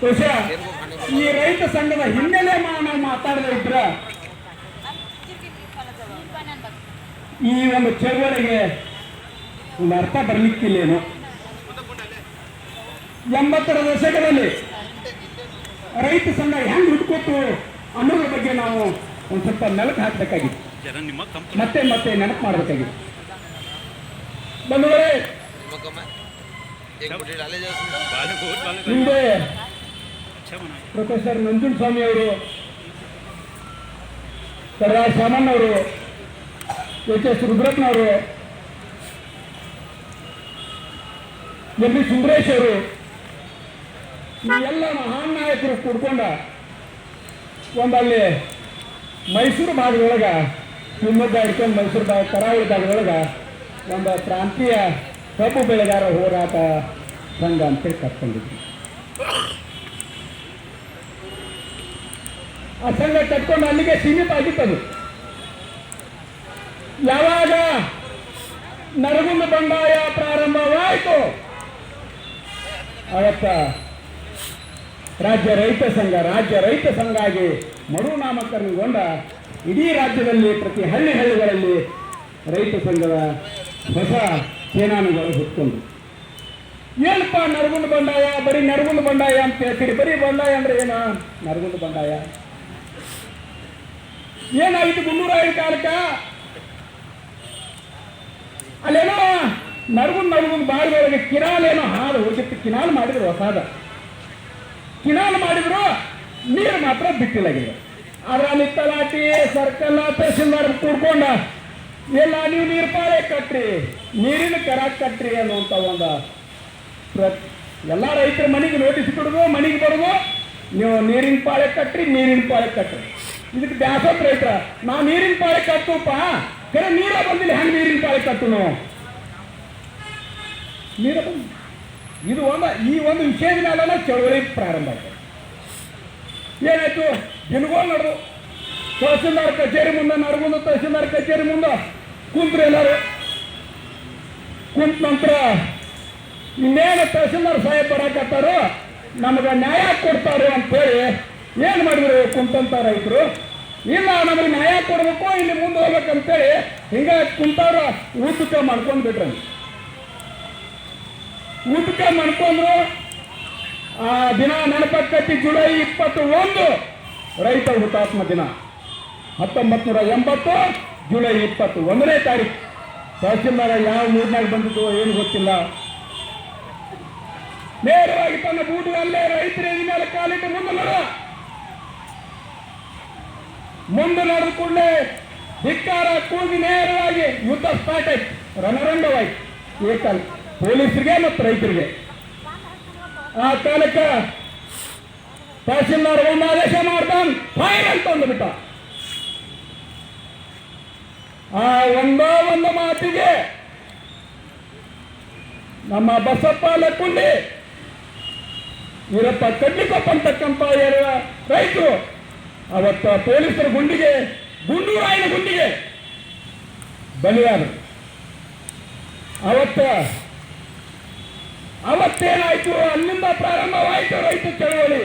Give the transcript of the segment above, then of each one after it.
ಬಹುಶಃ ಈ ರೈತ ಸಂಘದ ಹಿನ್ನೆಲೆ ನಾವು ಮಾತಾಡದೇ ಇದ್ರ ಈ ಒಂದು ಚಳವಳಿಗೆ ಒಂದು ಅರ್ಥ ಬರಲಿಕ್ಕಿಲ್ಲೇನು. ಎಂಬತ್ತರ ದಶಕದಲ್ಲಿ ರೈತ ಸಂಘ ಹೆಂಗ್ ಹುಡ್ಕೋತು ಅನ್ನೋದ್ರ ಬಗ್ಗೆ ನಾವು ಒಂದ್ ಸ್ವಲ್ಪ ನೆಲಕ್ಕೆ ಹಾಕ್ಬೇಕಾಗಿತ್ತು. ಮತ್ತೆ ಮತ್ತೆ ನೆನಪು ಮಾಡಬೇಕಾಗಿತ್ತು. ಬಂದವರೇ ಹಿಂದೆ ಪ್ರೊಫೆಸರ್ ನಂಜುನ್ ಸ್ವಾಮಿ ಅವರು ಕರ್ರಾಜ್ ಸಾಮಣ್ಣ ಅವರು, ಎಚ್ ಎಸ್ ರುದ್ರಪ್ಪನವರು ಎಂ ಬಿ ಸುಂದರೇಶ್ ಅವರು, ಈ ಎಲ್ಲ ಮಹಾನ್ ನಾಯಕರು ಕೂಡ್ಕೊಂಡ ಒಂದಲ್ಲಿ ಮೈಸೂರು ಭಾಗದೊಳಗ ಶಿವಮೊಗ್ಗ ಹಿಡ್ಕೊಂಡು ಮೈಸೂರು ಭಾಗ, ಕರಾವಳಿ ಭಾಗದೊಳಗ ಒಂದು ಪ್ರಾಂತೀಯ ಕಬ್ಬು ಬೆಳೆಗಾರ ಹೋರಾಟ ಸಂಘ ಅಂತೇಳಿ ಕಟ್ಕೊಂಡಿದ್ವಿ ಆ ಸಂಘ ಕಟ್ಕೊಂಡು ಅಲ್ಲಿಗೆ ಸೀಮಿತ ಆಗಿತ್ತದು. ಯಾವಾಗ ನರಗುಂದ ಬಂಡಾಯ ಪ್ರಾರಂಭವಾಯಿತು? ಅವತ್ತ ರಾಜ್ಯ ರೈತ ಸಂಘ, ರಾಜ್ಯ ರೈತ ಸಂಘ ಆಗಿ ಮರುನಾಮಕರಣಗೊಂಡ ಇಡೀ ರಾಜ್ಯದಲ್ಲಿ ಪ್ರತಿ ಹಳ್ಳಿ ಹಳ್ಳಿಗಳಲ್ಲಿ ರೈತ ಸಂಘದ ಹೊಸ ಸೇನಾನಿಗಳು ಹುಟ್ಕೊಂಡು ಏನಪ್ಪ ನರಗುಂದ ಬಂಡಾಯ? ಬರೀ ನರಗುಂದ ಬಂಡಾಯ ಅಂತ ಹೇಳ್ತೀರಿ? ಬರೀ ಬಂಡಾಯ ಅಂದ್ರೆ ಏನ? ನರಗುಂದ ಬಂಡಾಯ. ಏನಾಗಿತ್ತು ಐದು ಕಾಲಕ್ಕ ಅಲ್ಲೇನೋ ನರಗುಂದ್ ನರಗುಂದ್ ಬಾಳಿಗೆ ಕಿನಾಲ್ ಹಾಲು ಹೋಗಿತ್ತು ಕಿನಾಲ್ ಮಾಡಿದ್ರು ಹೊಸಾದ. ಕಿನಾಲ್ ಮಾಡಿದ್ರು ನೀರು ಮಾತ್ರ ಬಿಟ್ಟಿಲ್ಲಾಗಿದೆ ಅಲ್ಲಿ ತಲಾಟಿ ಸರ್ಕಲ್ ತಹಸೀಲ್ದಾರ್ ಕೂಡ್ಕೊಂಡ ಎಲ್ಲ ನೀವು ನೀರು ಪಾಳೆ ಕಟ್ರಿ, ನೀರಿನ ಕರ ಕಟ್ರಿ ಅನ್ನುವಂಥ ಒಂದು ಎಲ್ಲ ರೈತರ ಮನೆಗೆ ನೋಟಿಸ್ ಕೊಡೋದು, ಮನೆಗೆ ಬರೋದು, ನೀವು ನೀರಿನ ಪಾಳೆ ಕಟ್ಟ್ರಿ ನೀರಿನ ಪಾಳೆ ಕಟ್ರಿ. ಇದಕ್ಕೆ ಬ್ಯಾಸೋತ್ರ ರೈತರ ನಾವು ನೀರಿನ ಪಾಳೆ ಕಟ್ಟುಪ್ಪ. ಕರೆ ನೀರ ಬಂದಿಲ್ಲ. ಹೆಂಗ್ ನೀರಿನ ಪಾಳೆ ಕಟ್ಟು ನಾವು? ನೀರ ಇದು ಒಂದು ಈ ಒಂದು ವಿಷಯದ ಮೇಲೆ ಚಳವಳಿ ಪ್ರಾರಂಭ ಆಯ್ತು. ಏನಾಯ್ತು? ದಿನಗಳು ನಡೆದು. ತಹಸೀಲ್ದಾರ್ ಕಚೇರಿ ಮುಂದೆ ನಡ್ಕೊಂಡು ತಹಸೀಲ್ದಾರ್ ಕಚೇರಿ ಮುಂದೆ ಕುಂತ್ರು ಎಲ್ಲರೂ. ಕುಂತ ನಂತರ ಇನ್ನೇನು ತಹಸೀಲ್ದಾರ್ ಸಾಹೇಬ್ ಬರಕತ್ತಾರೋ, ನಮಗೆ ನ್ಯಾಯ ಕೊಡ್ತಾರೆ ಅಂತೇಳಿ ಏನು ಮಾಡಿದ್ರು ಕುಂತಂತ ರೈತರು? ಇಲ್ಲ, ನಮಗೆ ನ್ಯಾಯ ಕೊಡಬೇಕು, ಇಲ್ಲಿ ಮುಂದೆ ಹೋಗ್ಬೇಕಂತೇಳಿ ಹಿಂಗ ಕುಂತಾರ ಊಟಕ್ಕೆ ಮಾಡ್ಕೊಂಡು ಬಿಟ್ರು ಊಟಕ್ಕೆ ಮಾಡ್ಕೊಂಡ್ರು ಆ ದಿನ ನೆನಪಕ್ಕತ್ತಿ ಜುಲೈ ಇಪ್ಪತ್ತು ಒಂದು ರೈತ ಹುತಾತ್ಮ ದಿನ. ಹತ್ತೊಂಬತ್ತು ನೂರ ಎಂಬತ್ತು, ಜುಲೈ ಇಪ್ಪತ್ತು ಒಂದನೇ ತಾರೀಕು. ತಹಸೀಲ್ದಾರ ಯಾವ ಮೂರ್ನಾಗ ಬಂದಿದ್ದು ಏನು ಗೊತ್ತಿಲ್ಲ. ನೇರವಾಗಿ ತನ್ನ ರೈತರ ಎದೆ ಮೇಲೆ ಕಾಲಿಟ್ಟು ಮುಂದೆ ನಡ. ಮುಂದೆ ನಡೆದ ಕೂಡಲೇ ಧಿಕ್ಕಾರ ಕೂಗಿ ನೇರವಾಗಿ ಯುದ್ಧ ಸ್ಟಾರ್ಟ್ ಆಯ್ತು. ರಣರಂಗವಾಯ್ತು. ಕಾಲ ಪೊಲೀಸರಿಗೆ ಮತ್ತು ರೈತರಿಗೆ. ಆ ಕಾಲಕ್ಕೆ ತಹಸೀಲ್ದಾರ್ ಒಂದು ಆದೇಶ ಮಾಡ್ತಾನೆ, ಫೈರ್ ಅಂತ ಅಂದ್ಬಿಟ್ಟ. ಆ ಒಂದೋ ಒಂದು ಮಾತಿಗೆ ನಮ್ಮ ಬಸಪ್ಪ ಲಕ್ಕುಂಡಿ ವೀರಪ್ಪ ಕಡ್ಲಿಕೊಪ್ಪ ಅಂತಕ್ಕಂಥ ರೈತರು ಅವತ್ತ ಪೊಲೀಸರ ಗುಂಡಿಗೆ, ಗುಂಡೂರಾಯನ ಗುಂಡಿಗೆ ಬಲಿಯಾದರು. ಅವತ್ತ ಅವತ್ತೇನಾಯ್ತು? ಅಲ್ಲಿಂದ ಪ್ರಾರಂಭವಾಯಿತು ರೈತ ಚಳವಳಿ.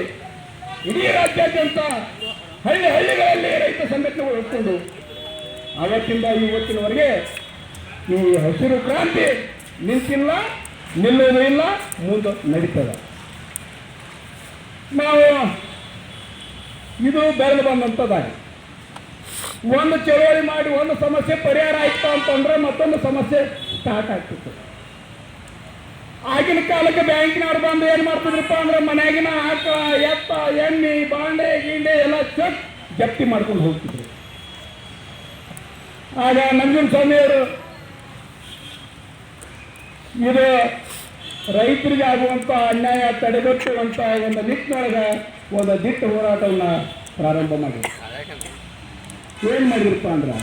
ಇಡೀ ರಾಜ್ಯಾದ್ಯಂತ ಹಳ್ಳಿ ಹಳ್ಳಿಗಳಲ್ಲಿ ರೈತ ಸಂಘಟನೆಗಳು ಹುಟ್ಕೊಂಡು ಅವತ್ತಿಂದ ಇವತ್ತಿನವರೆಗೆ ಈ ಹಸಿರು ಕ್ರಾಂತಿ ನಿಂತಿಲ್ಲ ನಿಲ್ಲೋದು ಇಲ್ಲ, ಮುಂದೆ ನಡೀತದೆ. ನಾವು ಇದು ಬೆರಳು ಬಂದಂಥದ್ದಾಗಿ ಒಂದು ಚಳುವಳಿ ಮಾಡಿ ಒಂದು ಸಮಸ್ಯೆ ಪರಿಹಾರ ಆಯ್ತು ಅಂತಂದ್ರೆ ಮತ್ತೊಂದು ಸಮಸ್ಯೆ ಸ್ಟಾರ್ಟ್ ಆಗ್ತಿತ್ತು. ಆಗಿನ ಕಾಲಕ್ಕೆ ಬ್ಯಾಂಕಿನವ್ರು ಬಂದು ಏನು ಮಾಡ್ತಿದ್ರಪ್ಪ ಅಂದ್ರೆ ಮನೆಯಾಗಿನ ಆಕ ಎತ್ತ, ಎಣ್ಣೆ, ಬಾಂಡೆ, ಗಿಂಡೆ ಎಲ್ಲ ಚಕ್ ಜಪ್ತಿ ಮಾಡ್ಕೊಂಡು ಹೋಗ್ತಿದ್ರು. ಆಗ ನಂಜುನ್ ಸ್ವಾಮಿಯವರು ಇದು ರೈತರಿಗೆ ಆಗುವಂತಹ ಅನ್ಯಾಯ ತಡೆಗಟ್ಟುವಂಥ ಒಂದು ನಿಟ್ಟಿನೊಳಗೆ ಒಂದು ದಿಟ್ಟ ಹೋರಾಟವನ್ನು ಪ್ರಾರಂಭ ಮಾಡಿ ಏನ್ ಮಾಡಿದ್ರಪ್ಪ ಅಂದ್ರೆ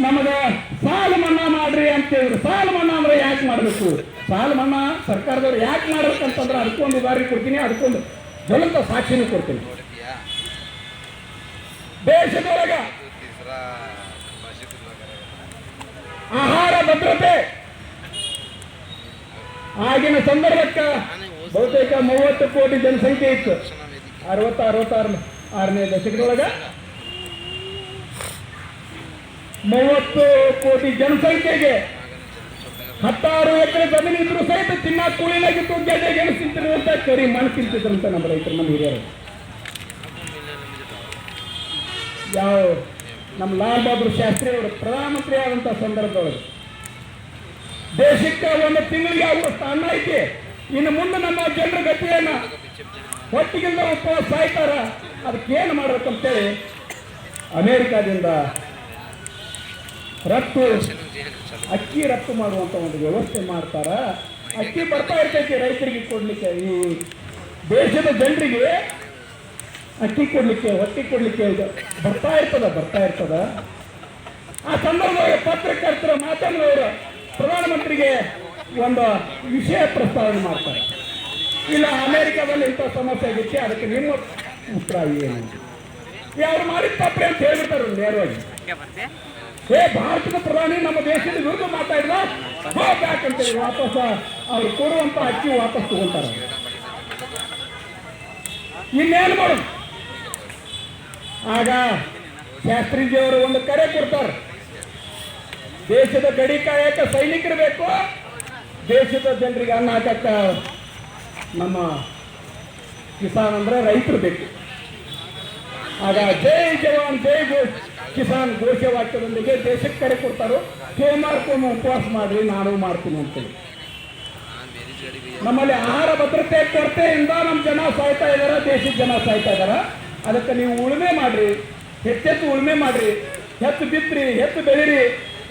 ನಮಗೆ ಸಾಲ ಮನ್ನಾ ಮಾಡ್ರಿ ಅಂತೇಳಿದ್ರು ಸಾಲ ಮನ್ನಾ ಅಂದ್ರೆ ಯಾಕೆ ಮಾಡಬೇಕು? ಸಾಲ ಮನ್ನಾ ಸರ್ಕಾರದವ್ರು ಯಾಕೆ ಮಾಡ್ಬೇಕಂತಂದ್ರೆ ಅದಕ್ಕೊಂದು ಉದಾಹರಣೆ ಕೊಡ್ತೀನಿ ಅದಕ್ಕೊಂದು ಜ್ವಲಂತ ಸಾಕ್ಷಿನೂ ಕೊಡ್ತೀನಿ. ದೇಶದೊಳಗ ಆಹಾರ ಭದ್ರತೆ ಆಗಿನ ಸಂದರ್ಭಕ್ಕ ಬಹುತೇಕ ಮೂವತ್ತು ಕೋಟಿ ಜನಸಂಖ್ಯೆ ಇತ್ತು. ಅರವತ್ತ ಅರವತ್ತಾರು ಆರನೇ ದಶಕದೊಳಗ ಮೂವತ್ತು ಕೋಟಿ ಜನಸಂಖ್ಯೆಗೆ ಹತ್ತಾರು ಎಕರೆ ಜಮೀನು ಇದ್ರು ಸಹಿತ ತಿನ್ನ ಕೂಳಿನಾಗಿತ್ತು ಗೆಡ್ಡೆ ಗೆಣಸು ತಿಂತಿರುವಂತ ಕರಿ ಮಣ್ಣು ನಮ್ಮ ರೈತರು ನಮ್ಮ ಹಿರಿಯರು ಯಾವ ನಮ್ಮ ಲಾಲ್ ಬಹದ್ದೂರ್ ಶಾಸ್ತ್ರಿ ಅವರು ಪ್ರಧಾನಮಂತ್ರಿ ಆದಂತ ಸಂದರ್ಭದೊಳಗೆ ದೇಶಕ್ಕೆ ಒಂದು ತಿಂಗಳಿಗೆ ಆಗುವಷ್ಟು ಅನ್ನ ಐತಿ. ಇನ್ನು ಮುಂದೆ ನಮ್ಮ ಜನರ ಗತಿಯನ್ನ ಒಟ್ಟಿಗಿಂದ ಉಪವಾಸ ಸಾಯ್ತಾರ. ಅದಕ್ಕೇನು ಮಾಡ್ಬೇಕಂತೇಳಿ ಅಮೇರಿಕಾದಿಂದ ರಫ್ತು, ಅಕ್ಕಿ ರಫ್ತು ಮಾಡುವಂತ ಒಂದು ವ್ಯವಸ್ಥೆ ಮಾಡ್ತಾರ. ಅಕ್ಕಿ ಬರ್ತಾ ಇರ್ತೈತಿ ರೈತರಿಗೆ ಕೊಡ್ಲಿಕ್ಕೆ. ಈ ದೇಶದ ಜನರಿಗೆ ಅಕ್ಕಿ ಕೊಡ್ಲಿಕ್ಕೆ, ಹೊಟ್ಟಿ ಕೊಡ್ಲಿಕ್ಕೆ ಬರ್ತಾ ಇರ್ತದ ಬರ್ತಾ ಇರ್ತದ. ಆ ಸಂದರ್ಭದಲ್ಲಿ ಪತ್ರಕರ್ತರ ಮಾತಾಡಿದವರು ಪ್ರಧಾನಮಂತ್ರಿಗೆ ಒಂದು ವಿಷಯ ಪ್ರಸ್ತಾವನೆ ಮಾಡ್ತಾರೆ. ಇಲ್ಲ, ಅಮೆರಿಕದಲ್ಲಿ ಇಂಥ ಸಮಸ್ಯೆ ಆಗಿತ್ತೆ, ಅದಕ್ಕೆ ನಿಮ್ಮ ಏನು? ಯಾರು ಮಾಡಿದ ತಪ್ಪೆ ಅಂತ ಹೇಳ್ಬಿಡ್ತಾರೆ ನೇರವಾಗಿ. ಏ, ಭಾರತದ ಪ್ರಧಾನಿ ನಮ್ಮ ದೇಶದ ವಿರುದ್ಧ ಮಾತಾಡಿದ? ಅಂತೇಳಿ ವಾಪಸ್ ಅವ್ರು ಕೊಡುವಂತ ಅಕ್ಕಿ ವಾಪಸ್ ತಗೊಂತಾರೆ. ಇನ್ನೇನು ಮಾಡೋದು? ಆಗ ಶಾಸ್ತ್ರೀಜಿಯವರು ಒಂದು ಕರೆ ಕೊಡ್ತಾರೆ. ದೇಶದ ಗಡಿ ಕಾಯಕ ಸೈನಿಕರು ಬೇಕು ದೇಶದ ಜನರಿಗೆ ಅನ್ನ ಹಾಕಕ್ಕ ನಮ್ಮ ಕಿಸಾನ್ ಅಂದ್ರೆ ರೈತರು ಬೇಕು. ಆಗ ಜೈ ಜವಾನ್, ಜೈ ಘೋಷ್. ಕಿಸಾನ್ ಘೋಷವಾಕ್ಯದೊಂದಿಗೆ ದೇಶಕ್ಕೆ ಕರೆ ಕೊಡ್ತಾರೋ ಮಾಡ್ಕೊಂಡು ಉಪವಾಸ ಮಾಡ್ರಿ, ನಾನು ಮಾಡ್ತೀನಿ ಅಂತೇಳಿ. ನಮ್ಮಲ್ಲಿ ಆಹಾರ ಭದ್ರತೆ ಕೊರತೆಯಿಂದ ನಮ್ಮ ಜನ ಸಾಯ್ತಾ ಇದಾರ, ದೇಶದ ಜನ ಸಾಯ್ತಾ ಇದಾರ. ಅದಕ್ಕೆ ನೀವು ಉಳುಮೆ ಮಾಡ್ರಿ, ಹೆಚ್ಚೆತ್ತು ಉಳುಮೆ ಮಾಡ್ರಿ. ಹೆಚ್ಚು ಬಿತ್ರಿ, ಹೆಚ್ಚು ಬೆಳೀರಿ.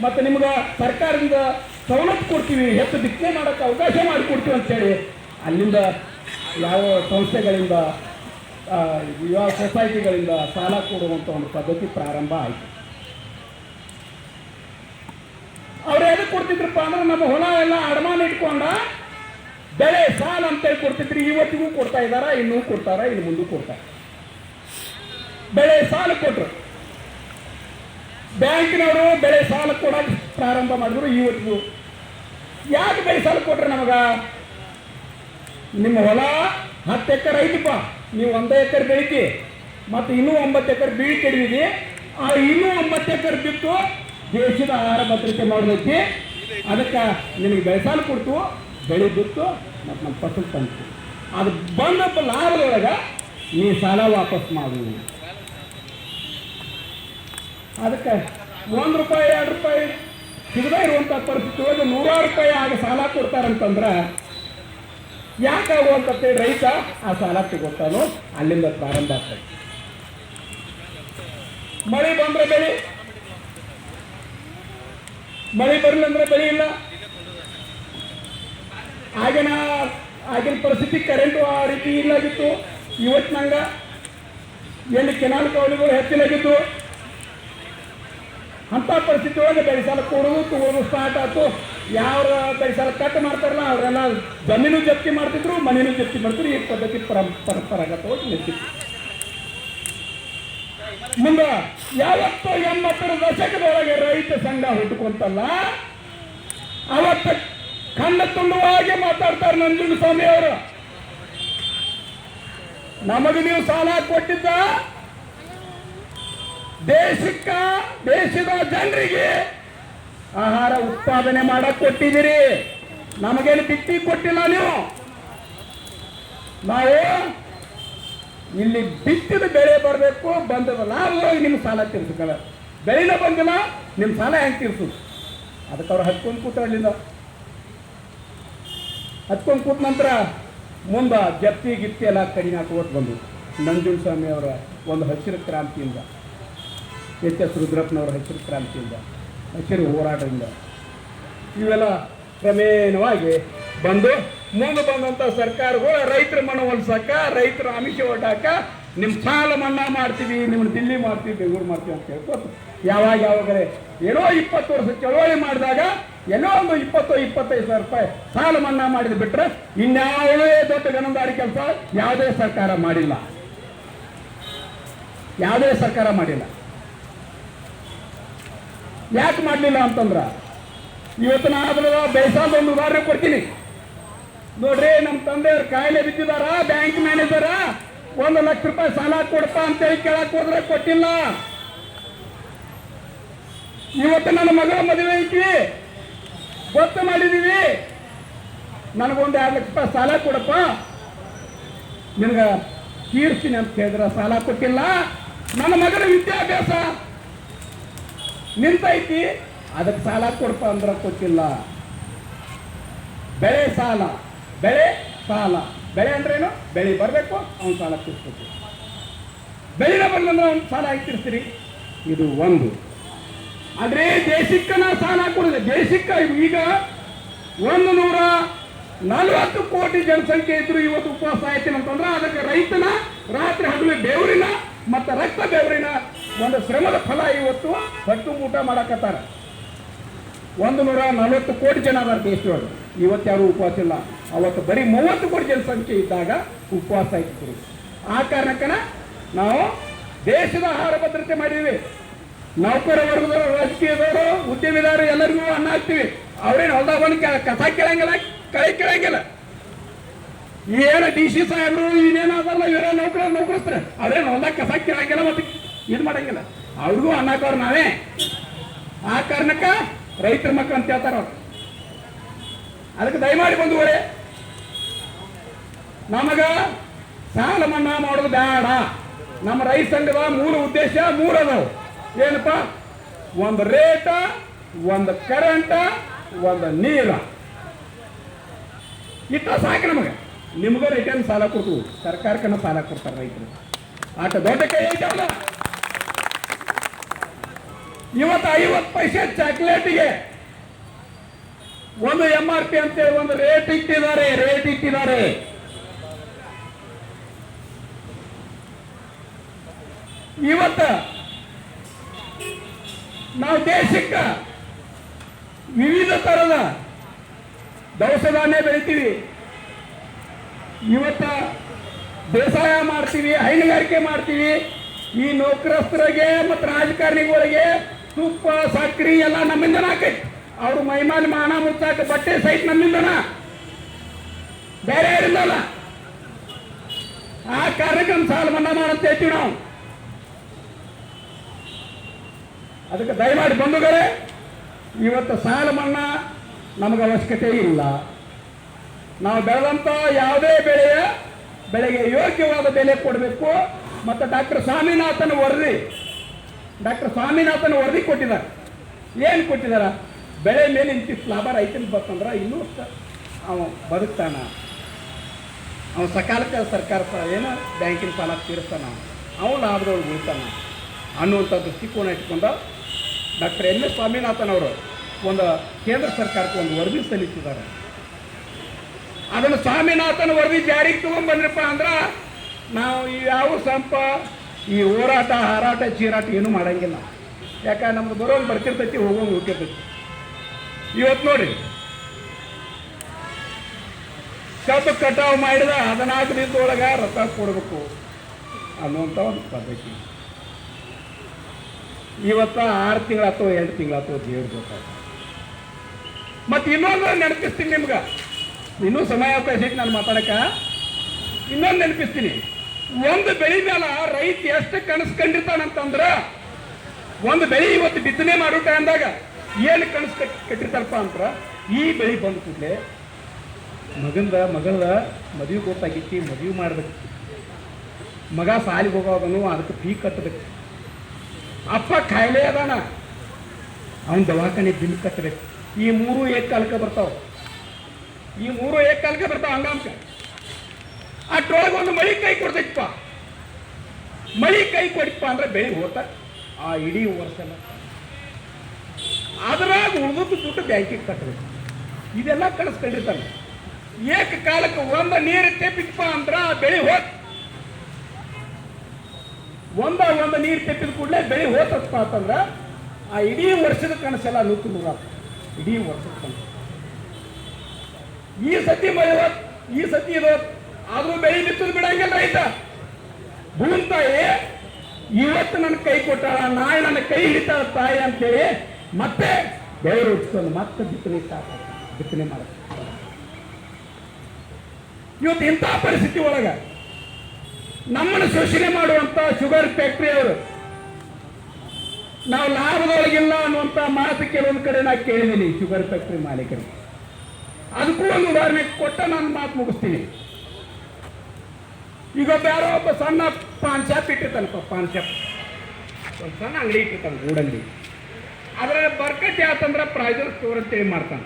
ಮತ್ತು ನಿಮ್ಗೆ ಸರ್ಕಾರದಿಂದ ಸವಲತ್ತು ಕೊಡ್ತೀವಿ, ಹೆಚ್ಚು ಬಿತ್ತನೆ ಮಾಡೋಕ್ಕೆ ಅವಕಾಶ ಮಾಡಿಕೊಡ್ತೀವಿ ಅಂತೇಳಿ ಅಲ್ಲಿಂದ ಯಾವ ಸಂಸ್ಥೆಗಳಿಂದ ಯುವ ಸೊಸೈಟಿಗಳಿಂದ ಸಾಲ ಕೊಡುವಂಥ ಒಂದು ಪದ್ಧತಿ ಪ್ರಾರಂಭ ಆಯಿತು. ಅವ್ರು ಎದಕ್ಕೆ ಕೊಡ್ತಿದ್ರಪ್ಪ ಅಂದ್ರೆ ನಮ್ಮ ಹೊಲ ಎಲ್ಲ ಅಡಮಾನ ಇಟ್ಕೊಂಡ, ಬೆಳೆ ಸಾಲ ಅಂತೇಳಿ ಕೊಡ್ತಿದ್ರಿ. ಇವತ್ತಿಗೂ ಕೊಡ್ತಾ ಇದ್ದಾರ, ಇನ್ನೂ ಕೊಡ್ತಾರ, ಇನ್ನು ಮುಂದೂ ಕೊಡ್ತಾರ ಬೆಳೆ ಸಾಲ ಕೊಟ್ರು. ಬ್ಯಾಂಕಿನವರು ಬೆಳೆ ಸಾಲ ಕೊಡಕ್ಕೆ ಪ್ರಾರಂಭ ಮಾಡಿದ್ರು ಇವತ್ತು ಯಾಕೆ ಬೆಳೆ ಸಾಲ ಕೊಟ್ರೆ ನಮಗ? ನಿಮ್ಮ ಹೊಲ ಹತ್ತು ಎಕರೆ ಐತಿಪ್ಪ. ನೀವು ಒಂದೇ ಎಕರೆ ಬೆಳಿತಿ ಮತ್ತು ಇನ್ನೂ ಒಂಬತ್ತು ಎಕರೆ ಬೀಳಿ ಕಡಿಮೆ ಆ ಇನ್ನೂ ಒಂಬತ್ತು ಎಕರೆ ಬಿಟ್ಟು ದೇಶದ ಆಹಾರ ಭದ್ರತೆ ಮಾಡೋದಕ್ಕೆ ಅದಕ್ಕೆ ನಿನಗೆ ಬೆಳೆ ಸಾಲ ಕೊಡ್ತು, ಬೆಳೆ ಬಿತ್ತು, ಮತ್ತು ನಮ್ಮ ಫಸಲು ತಂತು ಅದು ಬಂದಪ್ಪ ಲಾಭದೊಳಗೆ ನೀ ಸಾಲ ವಾಪಸ್ ಮಾಡು. ಅದಕ್ಕೆ ಒಂದು ರೂಪಾಯಿ, ಎರಡು ರೂಪಾಯಿ ಸಿಗದೇ ಇರುವಂಥ ಪರಿಸ್ಥಿತಿ ಒಳಗೆ ನೂರಾರು ರೂಪಾಯಿ ಆಗ ಸಾಲ ಕೊಡ್ತಾರಂತಂದ್ರೆ ಯಾಕಾಗುವಂತ ರೈತ ಆ ಸಾಲ ತಗೋತಾನೋ ಅಲ್ಲಿಂದ ಪ್ರಾರಂಭ ಆಗ್ತದೆ. ಮಳೆ ಬಂದ್ರೆ ಬೆಳೆ. ಮಳೆ ಬರಲಿಲ್ಲ ಅಂದ್ರೆ ಬೆಳೆ ಇಲ್ಲ. ಆಗಿನ ಆಗಿನ ಪರಿಸ್ಥಿತಿ ಕರೆಂಟು ಆ ರೀತಿ ಇಲ್ಲಾಗಿತ್ತು. ಇವತ್ತಿನಂಗ ಎಲ್ಲಿ ಕೆನಾಲ್ ಕವಲಿಗಳು ಹೆಚ್ಚಿನಾಗಿದ್ದು ಅಂತ ಪರಿಸ್ಥಿತಿ ಒಳಗೆ ಬೆಳೆ ಸಾಲ ಕೊಡೋದು ತಗೋದು ಸ್ಟಾರ್ಟ್ ಆಯ್ತು. ಯಾವ ಬೆಳೆ ಸಾಲ ಕಟ್ ಮಾಡ್ತಾರಲ್ಲ, ಅವರೆಲ್ಲ ಜಮೀನು ಜಪ್ತಿ ಮಾಡ್ತಿದ್ರು ಮನೇನು ಜಪ್ತಿ ಮಾಡ್ತಿದ್ರು, ಈ ಪದ್ಧತಿ ಪರಂ, ಪರಂಪರಾಗತವಾಗಿ ನಿಂತಿತ್ತು ಮುಂದೆ ಯಾವತ್ತು ಎಂಬತ್ತರ ದಶಕದೊಳಗೆ ರೈತ ಸಂಘ ಹುಟ್ಟುಕೊಂತಲ್ಲ, ಅವತ್ತ ಕಣ್ಣ ತುಂಡುವಾಗಿ ಮಾತಾಡ್ತಾರೆ ನಂಜುಂಡಸ್ವಾಮಿ ಅವರು. ನಮಗೆ ನೀವು ಸಾಲ ಕೊಟ್ಟಿದ್ದ ದೇಶಕ್ಕ, ದೇಶದ ಜನರಿಗೆ ಆಹಾರ ಉತ್ಪಾದನೆ ಮಾಡಕ್ ಕೊಟ್ಟಿದ್ದೀರಿ. ನಮಗೇನು ಬಿತ್ತಿ ಕೊಟ್ಟಿಲ್ಲ ನೀವು? ನಾವು ಇಲ್ಲಿ ಬಿತ್ತಿದ ಬೆಳೆ ಬರಬೇಕು, ಬಂದದ ಲಾಭವಾಗಿ ನಿಮ್ಮ ಸಾಲ ತೀರ್ಸಕಲ್ಲ ಬೆಳೆನ ಬಂದಿಲ್ಲ ನಿಮ್ಮ ಸಾಲ ಹೆಂಗೆ ತೀರ್ಸು? ಅದಕ್ಕೆ ಅವ್ರು ಹತ್ಕೊಂಡು ಕೂತ ಅಲ್ಲಿಂದ. ಹತ್ಕೊಂಡು ಕೂತ ನಂತರ ಮುಂದೆ ಜಪ್ತಿ ಗಿಪ್ತಿ ಎಲ್ಲ ಕಡಿಮೆ ಹಾಕೋಟ್ ಬಂದು ನಂಜುಂಡ ಸ್ವಾಮಿ ಅವರ ಒಂದು ಹಸಿರು ಕ್ರಾಂತಿಯಿಂದ. ಎಚ್ ಎಸ್ ರುದ್ರಪ್ಪನವರ ಹಸಿರು ಕ್ರಾಂತಿಯಿಂದ, ಹಸಿರು ಹೋರಾಟದಿಂದ. ಇವೆಲ್ಲ ಕ್ರಮೇಣವಾಗಿ ಬಂದು ಮುಂದೆ ಬಂದಂಥ ಸರ್ಕಾರಗಳು, ರೈತರ ಮನವೊಲಿಸಕ್ಕ ರೈತರ ಅಮಿಷ ಒಡ್ಡಾಕ ನಿಮ್ಮ ಸಾಲ ಮನ್ನಾ ಮಾಡ್ತೀವಿ ನಿಮ್ಮನ್ನು ದಿಲ್ಲಿ ಮಾಡ್ತೀವಿ, ಬೆಂಗಳೂರು ಮಾಡ್ತೀವಿ ಅಂತ ಹೇಳ್ಕೊತ ಯಾವಾಗ ಯಾವಾಗಲೇ ಏನೋ ಇಪ್ಪತ್ತು ವರ್ಷ ಚಳವಳಿ ಮಾಡಿದಾಗ ಎಲ್ಲೋ ಒಂದು ಇಪ್ಪತ್ತು ಇಪ್ಪತ್ತೈದು ಸಾವಿರ ರೂಪಾಯಿ ಸಾಲ ಮನ್ನಾ ಮಾಡಿದ ಬಿಟ್ರೆ ಇನ್ಯಾವುದೇ ದೊಡ್ಡ ಗಣಂದಾರಿ ಕೆಲಸ ಯಾವುದೇ ಸರ್ಕಾರ ಮಾಡಿಲ್ಲ. ಯಾವುದೇ ಸರ್ಕಾರ ಮಾಡಿಲ್ಲ. ಯಾಕೆ ಮಾಡಲಿಲ್ಲ ಅಂತಂದ್ರೆ? ಇವತ್ತು ನಾನು ಅದ್ರ ಬೇಸಾದ ಒಂದು ಉದಾಹರಣೆ ಕೊಡ್ತೀನಿ. ನೋಡ್ರಿ ನಮ್ಮ ತಂದೆಯವ್ರ ಕಾಯಿಲೆ ಬಿದ್ದಿದಾರ, ಬ್ಯಾಂಕ್ ಮ್ಯಾನೇಜರ, ಒಂದು ಲಕ್ಷ ರೂಪಾಯಿ ಸಾಲ ಕೊಡಪ್ಪ ಅಂತೇಳಿ ಕೇಳಕ್ ಹೋದ್ರೆ ಕೊಟ್ಟಿಲ್ಲ. ಇವತ್ತು ನನ್ನ ಮಗಳ ಮದುವೆ ಐತಿ. ಗೊತ್ತು ಮಾಡಿದೀವಿ. ನನಗೊಂದು ಎರಡು ಲಕ್ಷ ರೂಪಾಯಿ ಸಾಲ ಕೊಡಪ್ಪ. ನಿನಗ ತೀರ್ಸ್ತೀನಿ ಅಂತ ಹೇಳಿದ್ರ, ಸಾಲ ಕೊಟ್ಟಿಲ್ಲ. ನನ್ನ ಮಗನ ವಿದ್ಯಾಭ್ಯಾಸ ನಿಂತೈತಿ? ಅದಕ್ಕೆ ಸಾಲ ಕೊಡಪ್ಪ ಅಂದ್ರೆ ಕೊಟ್ಟಿಲ್ಲ ಬೆಳೆ ಸಾಲ. ಬೆಳೆ ಸಾಲ. ಬೆಳೆ ಅಂದ್ರೇನು? ಬೆಳೆ ಬರಬೇಕು, ಅವ್ನು ಸಾಲ ತೀರಿಸ್ಬೇಕು. ಬೆಳೆನ ಬಂದಂದ್ರೆ ಅವ್ನು ಸಾಲ ಹಾಕಿ ಇದು ಒಂದು. ಆದರೆ ದೇಶಕ್ಕನ ಸಾಲ ಕೊಡಿದೆ ದೇಶಕ್ಕೆ ಈಗ ಒಂದು ನೂರ ನಲವತ್ತು ಕೋಟಿ ಜನಸಂಖ್ಯೆ ಇದ್ರು ಇವತ್ತು ಉಪವಾಸ ಆಯ್ತೀನಿ ಅಂತಂದ್ರೆ ಅದಕ್ಕೆ ರೈತನ ರಾತ್ರಿ ಹಗಲು ಬೆವರಿನ ಮತ್ತು ರಕ್ತ ಬೆವರಿನ ಒಂದು ಶ್ರಮದ ಫಲ ಇವತ್ತು ಹೊಟ್ಟು ಊಟ ಮಾಡಕತ್ತಾರ. ಒಂದು ನೂರ ನಲವತ್ತು ಕೋಟಿ ಜನ ಅದಾರ ದೇಶದೊಳಗೆ. ಇವತ್ತು ಯಾರು ಉಪವಾಸ ಇಲ್ಲ. ಅವತ್ತು ಬರೀ ಮೂವತ್ತು ಕೋಟಿ ಜನಸಂಖ್ಯೆ ಇದ್ದಾಗ ಉಪವಾಸ ಆಯ್ತು ಆ ಕಾರಣಕ್ಕನ ನಾವು ದೇಶದ ಆಹಾರ ಭದ್ರತೆ ಮಾಡಿದ್ವಿ. ನೌಕರ ವರ್ಗದವರು ರಾಜಕೀಯದವರು, ಉದ್ಯಮಿದಾರರು ಎಲ್ಲರಿಗೂ ಅನ್ನ ಹಾಕ್ತೀವಿ. ಅವ್ರೇನು ಹೊಲ್ದಾಗ ಬಂದು ಕಸ ಕೇಳಂಗಿಲ್ಲ ಕಳೆ ಕೇಳಂಗಿಲ್ಲ. ಏನು ಡಿ ಸಿ ಸಾಹೇಬರು ಇನ್ನೇನಾದಲ್ಲ ಇವರೇ ನೌಕರ ನೌಕರಿಸ್ತಾರೆ ಅದೇ ಹೊಲ್ದಾಗ ಕಸ ಕೇಳಂಗಿಲ್ಲ ಮತ್ತೆ ಇದು ಮಾಡಂಗಿಲ್ಲ. ಅವ್ರಿಗೂ ಅನ್ನ ಹಾಕೋರು ನಾವೇ. ಆ ಕಾರಣಕ್ಕ ರೈತರ ಮಕ್ಕಳು ಅಂತ ಹೇಳ್ತಾರ ಅವ್ರು. ಅದಕ್ಕೆ ದಯಮಾಡಿ ಬಂಧುವರೇ ನಮಗ ಸಾಲ ಮನ್ನಾ ಮಾಡೋದು ಬೇಡ ನಮ್ಮ ರೈತ ಸಂಘದ ಮೂರು ಉದ್ದೇಶ, ಮೂರು ಅದಾವು. ಏನಪ್ಪ? ಒಂದು ರೇಟ, ಒಂದು ಕರೆಂಟ ಒಂದು ನೀರ. ಇಟ್ಟ ಸಾಕು ನಮಗೆ. ನಿಮ್ಗೆ ರಿಟರ್ನ್ ಸಾಲ ಕೊಡ್ತೀವಿ. ಸರ್ಕಾರಕ್ಕನ ಸಾಲ ಕೊಡ್ತಾರೆ ರೈತರು. ಆಟ ದೊಡ್ಡ ಕೈ ಐತಲ್ಲ ಇವತ್ತು ಐವತ್ತು ಪೈಸೆ ಚಾಕ್ಲೇಟಿಗೆ ಒಂದು ಎಂ ಆರ್ ಪಿ ಅಂತೇಳಿ ಒಂದು ರೇಟ್ ಇಟ್ಟಿದ್ದಾರೆ ರೇಟ್ ಇಟ್ಟಿದ್ದಾರೆ. ಇವತ್ತ ನಾವು ದೇಶಕ್ಕ ವಿವಿಧ ತರದ ದವಸ ಧಾನ್ಯ ಬೆಳಿತೀವಿ. ಇವತ್ತ ಬೇಸಾಯ ಮಾಡ್ತೀವಿ, ಹೈನುಗಾರಿಕೆ ಮಾಡ್ತೀವಿ. ಈ ನೌಕರಸ್ಥರಿಗೆ ಮತ್ತು ರಾಜಕಾರಣಿಗಳಿಗೆ ತುಪ್ಪ, ಸಕ್ರಿ ಎಲ್ಲ ನಮ್ಮಿಂದನ ಹಾಕೈತಿ ಅವ್ರು ಮೈಮಾನ ಮಾನ ಮುಚ್ಚಾಕ ಬಟ್ಟೆ ಸಹಿತ ನಮ್ಮಿಂದನ. ಬೇರೆ ಯಾರಿಂದಲ್ಲ? ಆ ಕಾರ್ಯಕ್ರಮ ಸಾಲ ಮನ್ನಾ ಮಾಡಂತ ಹೇಳ್ತೀವಿ ನಾವು. ಅದಕ್ಕೆ ದಯಮಾಡಿ ಬಂಧುಗಳೇ, ಇವತ್ತು ಸಾಲ ಮನ್ನಾ ನಮಗೆ ಅವಶ್ಯಕತೆ ಇಲ್ಲ. ನಾವು ಬೆಳೆದಂಥ ಯಾವುದೇ ಬೆಳೆಯ ಬೆಳೆಗೆ ಯೋಗ್ಯವಾದ ಬೆಲೆ ಕೊಡಬೇಕು. ಮತ್ತು ಡಾಕ್ಟರ್ ಸ್ವಾಮಿನಾಥನ್ ವರದಿ, ಡಾಕ್ಟರ್ ಸ್ವಾಮಿನಾಥನ್ ವರದಿ ಕೊಟ್ಟಿದ್ದಾರೆ. ಏನು ಕೊಟ್ಟಿದ್ದಾರೆ? ಬೆಳೆ ಮೇಲೆ ಇಂತಿಷ್ಟು ಲಾಭ ರೈತನಿಗೆ ಬರ್ತಂದ್ರೆ ಇನ್ನೂ ಅವ ಬದುಕ್ತಾನ. ಅವನು ಸಕಾಲಕ್ಕೆ ಸರ್ಕಾರ ಏನು ಬ್ಯಾಂಕಿನ ಸಾಲ ತೀರಿಸ್ತಾನ. ಅವನು ಲಾಭದೊಳಗೆ ಉಳಿತಾನ. ಅನ್ನುವಂಥ ದೃಷ್ಟಿಕೋನ ಇಟ್ಕೊಂಡು ಡಾಕ್ಟರ್ ಎಂ ಎಸ್ ಸ್ವಾಮಿನಾಥನ್ ಅವರು ಒಂದು ಕೇಂದ್ರ ಸರ್ಕಾರಕ್ಕೆ ಒಂದು ವರದಿ ಸಲ್ಲಿಸಿದ್ದಾರೆ. ಅದನ್ನು ಸ್ವಾಮಿನಾಥನ್ ವರದಿ ಜಾರಿಗೆ ತೊಗೊಂಡ್ಬಂದ್ರಪ್ಪ ಅಂದ್ರೆ ನಾವು ಯಾವ ಸಂಪ ಈ ಹೋರಾಟ, ಹಾರಾಟ, ಚೀರಾಟ ಏನೂ ಮಾಡಂಗಿಲ್ಲ. ಯಾಕಂದ್ರೆ ನಮ್ದು ಬರೋಂಗೆ ಬರ್ತಿರ್ತೈತಿ, ಹೋಗೋಂಗೆ ಹೋಗಿರ್ತೈತಿ ಇವತ್ತು ನೋಡಿ, ಕಬ್ಬು ಕಟಾವು ಮಾಡಿದ ಹದಿನಾಲ್ಕು ದಿನದೊಳಗೆ ರಥ ಕೊಡಬೇಕು ಅನ್ನುವಂಥ ಒಂದು ಪದ್ಧತಿ. ಇವತ್ತ ಆರು ತಿಂಗಳಾತೋ ಎರಡು ತಿಂಗಳಾತೋ ದೇವ್ರ ಗೊತ್ತಾಗ ಮತ್ತೆ ಇನ್ನೊಂದು ನೆನಪಿಸ್ತೀನಿ ನಿಮ್ಗೆ. ಇನ್ನೂ ಸಮಯ ಅವಕಾಶ ಐತಿ ನಾನು ಮಾತಾಡಕ. ಇನ್ನೊಂದು ನೆನಪಿಸ್ತೀನಿ. ಒಂದು ಬೆಳಿ ಮೇಲೆ ರೈತ ಎಷ್ಟು ಕನಸು ಕಂಡಿರ್ತಾನಂತಂದ್ರೆ, ಒಂದು ಬೆಳಿ ಇವತ್ತು ಬಿತ್ತನೆ ಮಾಡೋ ಅಂದಾಗ ಏನು ಕನಸು ಕಟ್ ಕಟ್ಟಿರ್ತಾರಪ್ಪ ಅಂತ ಈ ಬೆಳೆ ಬಂದ ಕೂಡಲೇ ಮಗಂದ ಮಗಳದ ಮದುವೆ ಗೊತ್ತಾಗಿತ್ತು ಮದುವೆ ಮಾಡ್ಬೇಕು. ಮಗ ಸಾಲಿಗೆ ಹೋಗೋದನು ಅದಕ್ಕೆ ಫೀ ಕಟ್ಟಬೇಕು ಅಪ್ಪ ಕಾಯಿಲೆ ಅದಾನ. ಅವನ ದವಾಖಾನೆ ಬಿಲ್ ಕಟ್ಟಬೇಕು ಈ ಮೂರು ಏಕ ಕಾಲಕ್ಕೆ ಬರ್ತಾವ. ಈ ಮೂರು ಏಕಕಾಲಕ್ಕೆ ಬರ್ತಾವ ಅಂಗಾಂಶ. ಅಷ್ಟ್ರೊಳಗೆ ಒಂದು ಮಳಿ ಕೈ ಕೊಡ್ತೈತಪ್ಪ ಮಳಿ ಕೈ ಕೊಡಿಪ್ಪ ಅಂದ್ರೆ ಬೆಳೆ ಹೋತ, ಆ ಇಡೀ ವರ್ಷ ಅದರಾಗ ಉಳಿದದ್ದು ದುಡ್ಡು ಬ್ಯಾಂಕಿಗೆ ಕಟ್ಟಬೇಕು. ಇದೆಲ್ಲ ಕಳಿಸ್ಕೊಂಡಿರ್ತಾನೆ. ಏಕ ಕಾಲಕ್ಕೆ ಒಂದ ನೀರು ತೆಪ್ಪಿಪ್ಪ ಅಂದ್ರೆ ಆ ಬೆಳೆ ಹೋತ. ಒಂದ ಒಂದ ನೀರು ತೆಪ್ಪಿದ ಕೂಡಲೇ ಬೆಳೆ ಹೋತಪ್ಪ ಅಂತಂದ್ರ ಆ ಇಡೀ ವರ್ಷದ ಕನಸೆಲ್ಲ ನೂತು ನೂರ ಇಡೀ ವರ್ಷದ ಕನಸು. ಈ ಸತಿ ಮಳೆ ಈ ಸತಿ ಇರೋ. ಆದ್ರೂ ಬೆಳೆ ಬಿತ್ತದು ಬಿಡಂಗಿಲ್ಲ ರೈತ. ಭೂಮಿ ತಾಯಿ ಇವತ್ತು ನನ್ನ ಕೈ ಕೊಟ್ಟಾಳ, ನಾಳೆ ನನ್ನ ಕೈ ಹಿಡಿತಾಳ ತಾಯಿ ಅಂತೇಳಿ ಮತ್ತೆ ಬೆವರು ಉಟ್ಕೊಂಡು ಮತ್ತೆ ಬಿತ್ತನೆ ಬಿತ್ತನೆ ಮಾಡ ಇವತ್ತು ಇಂಥ ಪರಿಸ್ಥಿತಿ ಒಳಗ ನಮ್ಮನ್ನು ಶೋಷಣೆ ಮಾಡುವಂತ ಶುಗರ್ ಫ್ಯಾಕ್ಟ್ರಿ ಅವರು, ನಾವು ಲಾಭದೊಳಗಿಲ್ಲ ಅನ್ನುವಂತ ಮಾತು ಕೆಲವೊಂದು ಕಡೆ ನಾ ಕೇಳಿದ್ದೀನಿ ಶುಗರ್ ಫ್ಯಾಕ್ಟ್ರಿ ಮಾಲೀಕರು ಅದಕ್ಕೂ ಒಂದು ಉದಾಹರಣೆ ಕೊಟ್ಟ ನಾನು ಮಾತು ಮುಗಿಸ್ತೀನಿ. ಈಗ ಯಾರೋ ಒಬ್ಬ ಸಣ್ಣ ಪಾನ್ ಶಾಪ್ ಇಟ್ಟಿರ್ತಾನಪ್ಪ ಪಾನ್ ಶಾಪ್. ಒಂದು ಸಣ್ಣ ಅಂಗಡಿ ಇಟ್ಟಿರ್ತಾನೆ ಗೂಡಂಗಡಿ ಅದ್ರ ಬರ್ಕಟ್ ಯಾತಂದ್ರೆ ಪ್ರೈಸರ್ ಸ್ಟೋರ್ ಅಂತೇಳಿ ಮಾಡ್ತಾನೆ.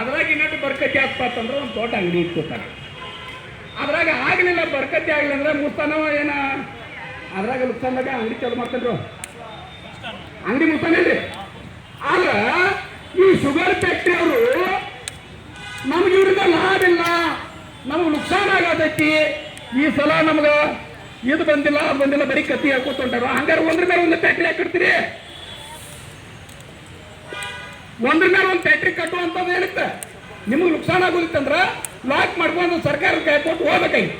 ಅದ್ರಾಗ ಇನ್ನೊಂದು ಬರ್ಕತಿ ಯಾಕಪ್ಪ ಅಂತಂದ್ರೆ ಒಂದು ದೊಡ್ಡ ಅಂಗಡಿ ಇಟ್ಕೋತಾನೆ. ಅದ್ರಾಗ ಆಗಲಿಲ್ಲ, ಬರ್ಕತಿ ಆಗಲಿಲ್ಲ ಅಂದ್ರೆ ಮುಸ್ತಾನವ ಏನ? ಅದ್ರಾಗ ಮುಸ್ತಾನಾಗ ಅಂಗಡಿ ಚಾಲು ಮಾಡ್ತಾನ್ರು? ಅಂಗಡಿ ಮುಸ್ತಾನೇನ್ರಿ ಆದ್ರೆ ಈ ಶುಗರ್ ಫ್ಯಾಕ್ಟ್ರಿ ಅವರು ನಮ್ಗೆ ಇವರಿಂದ ಲಾಭ ಇಲ್ಲ. ನಮ್ಗೆ ನುಕ್ಸಾನ ಆಗತೈತಿ. ಈ ಸಲ ನಮ್ಗ ಇದು ಬಂದಿಲ್ಲ, ಅದು ಬಂದಿಲ್ಲ, ಬರೀ ಕತ್ತಿ ಹಾಕೋತೊಂಟಾರ ಹಂಗಾರೆ ಒಂದ್ರ ಮೇಲೆ ಒಂದು ಫ್ಯಾಕ್ಟ್ರಿ ಹಾಕಿರ್ತೀರಿ. ಒಂದ್ರ ಮೇಲೆ ಒಂದು ಫ್ಯಾಕ್ಟ್ರಿ ಕಟ್ಟುವಂತ ಹೇಳುತ್ತೆ. ನಿಮಗೆ ನುಕ್ಸಾನ ಆಗೋದಿತ್ತಂದ್ರ ಲಾಕ್ ಮಾಡ್ಕೊಂಡು ಸರ್ಕಾರದ ಕೈ ಕೊಟ್ಟು ಹೋಗ್ಬೇಕಾಗಿ